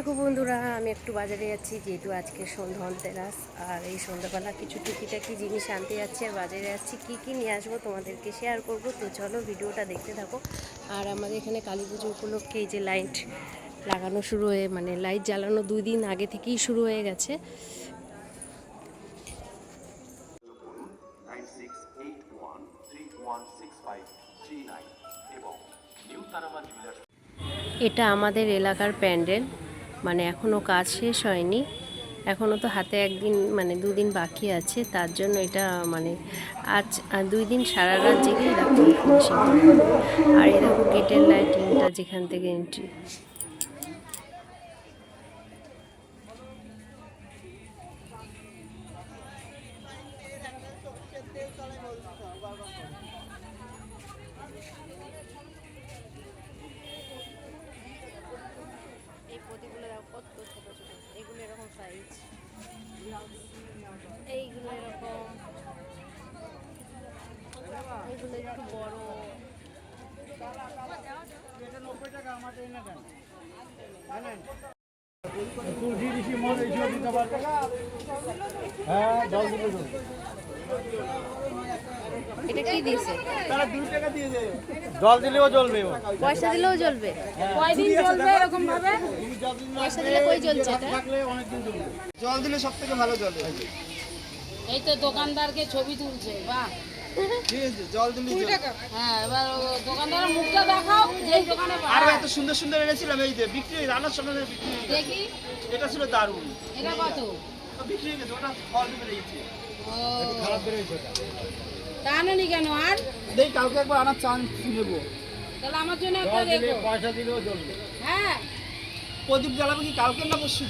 দেখো বন্ধুরা আমি একটু বাজারে যাচ্ছি যেহেতু আজকে ধনতেরাস আর এই সন্ধ্যাবেলা কিছু টুকিটাকি জিনিস আনতে যাচ্ছি আর বাজারে যাচ্ছি কী কী নিয়ে আসব তোমাদেরকে শেয়ার করব তো চলো ভিডিওটা দেখতে থাকো। আর আমাদের এখানে কালী পুজো উপলক্ষে এই যে লাইট লাগানো শুরু হয়ে মানে লাইট জ্বালানো দুই দিন আগে থেকেই শুরু হয়ে গেছে। এবং নিউ তারামা এটা আমাদের এলাকার প্যান্ডেল। মানে এখনও কাজ শেষ হয়নি। এখনও তো হাতে একদিন মানে দুদিন বাকি আছে, তার জন্য এটা মানে আজ দুই দিন সারা রাত জেগে আর এরকম গেটের লাইটিংটা যেখান থেকে এন্ট্রি কত ছোট ছোট এগুলো এরকম সাইজ এইগুলো এরকম। এগুলো একটু বড়। হ্যাঁ জল দিলে এটা কি দিয়েছে? তারা দুই টাকা দিয়ে দে জল দিলেও জ্বলবে পয়সা দিলেও জ্বলবে। কয়দিন চলবে এরকম ভাবে? জল দিলে পয়সা দিলে কই জ্বলছে এটা? জল দিলে সব থেকে ভালো জলে। এই তো দোকানদারকে ছবি তুলছে বাহ। হ্যাঁ এবার ও দোকানদারের মুখটা দেখাও যেই দোকানে আর এত সুন্দর সুন্দর এনেছিলাম এই যে বিক্রি রান্নার সময় বিক্রি দেখি। এটা ছিল দারুণ। এটা কত? বিক্রি হয়ে গেছে ওটা ফল বেড়ে খারাপ বেড়ে গেছে কেন আর? দেখ কালকে একবার আনার চান্স নেব। তাহলে আমার জন্য একটা পয়সা দিলেও হ্যাঁ। প্রদীপ জ্বালাবে কি কালকে না পরশু?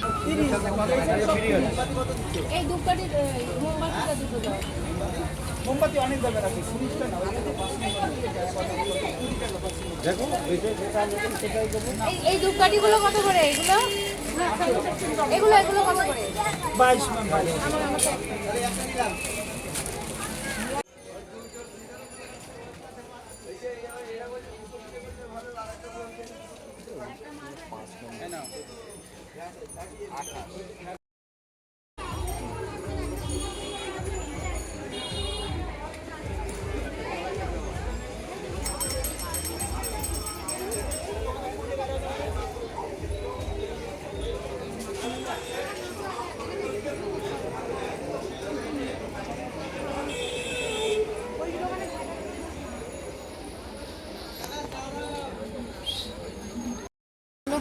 এই ধূপকাঠি মোমবাতিটা দুটো দাও। মোমবাতি অনেক দামে রাখি দেখো সেটাই দেবো। এই এই ধূপকাঠিগুলো কত করে? এগুলো? এগুলো এগুলো কত করে? বাইশ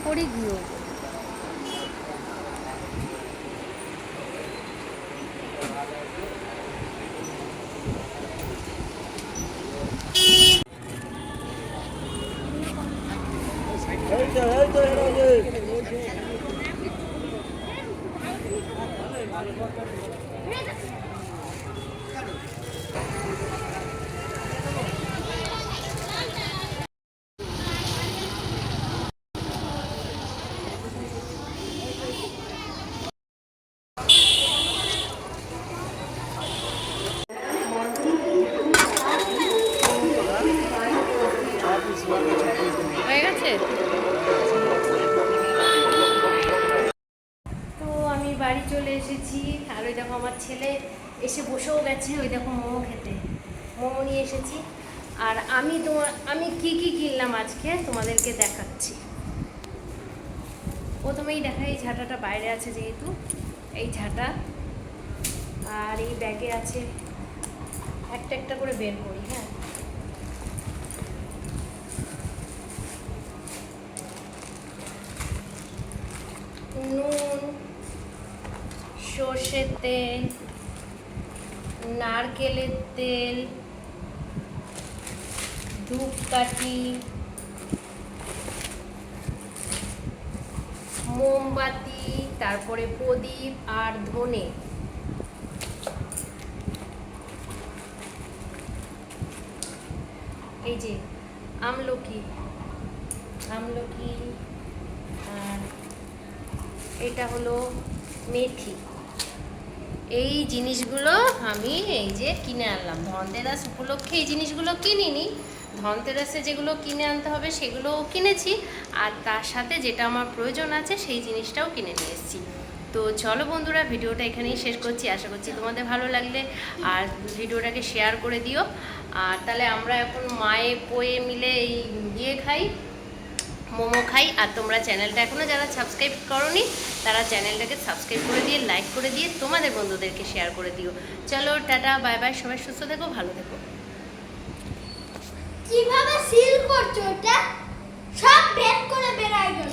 বাইশ পরি গিয়ে হয়ে গেছে? তো আমি বাড়ি চলে এসেছি, আর ওই দেখো আমার ছেলে এসে বসেও গেছে, ওই দেখো মোমো খেতে। মোমো নিয়ে এসেছি। আর আমি তোমার আমি কি কি কিনলাম আজকে তোমাদেরকে দেখাচ্ছি। প্রথমেই দেখা এই ঝাঁটাটা বাইরে আছে যেহেতু, এই ঝাঁটা। আর এই ব্যাগে আছে একটা একটা করে বের করি হ্যাঁ। সর্ষের তেল, নারকেলের তেল, ধূপকাঠি, মোমবাতি, তারপরে প্রদীপ আর ধনে। এই যে আমলকি আমলকি আর এটা হলো মেথি। এই জিনিসগুলো আমি এই যে কিনে আনলাম। ধনতেরাস উপলক্ষে এই জিনিসগুলো কিনিনি। ধনতেরাসে যেগুলো কিনে আনতে হবে সেগুলোও কিনেছি। আর তার সাথে যেটা আমার প্রয়োজন আছে সেই জিনিসটাও কিনে নিয়ে এসেছি। তো চলো বন্ধুরা, ভিডিওটা এখানেই শেষ করছি। আশা করছি তোমাদের ভালো লাগলে আর ভিডিওটাকে শেয়ার করে দিও। আর তাহলে আমরা এখন মায়ে, পোয়ে মিলে এই ইয়ে খাই। মোমো খাই। আর তোমরা চ্যানেলটা এখনও যারা সাবস্ক্রাইব করনি, তারা চ্যানেলটাকে সাবস্ক্রাইব করে দিয়ে লাইক করে দিয়ে তোমাদের বন্ধুদেরকে শেয়ার করে দিও। চলো, টাটা বাই বাই সবাই সুস্থ থেকো, ভালো থেকো। কীভাবে সিল করছ এটা সব বের করে বেরাই গেল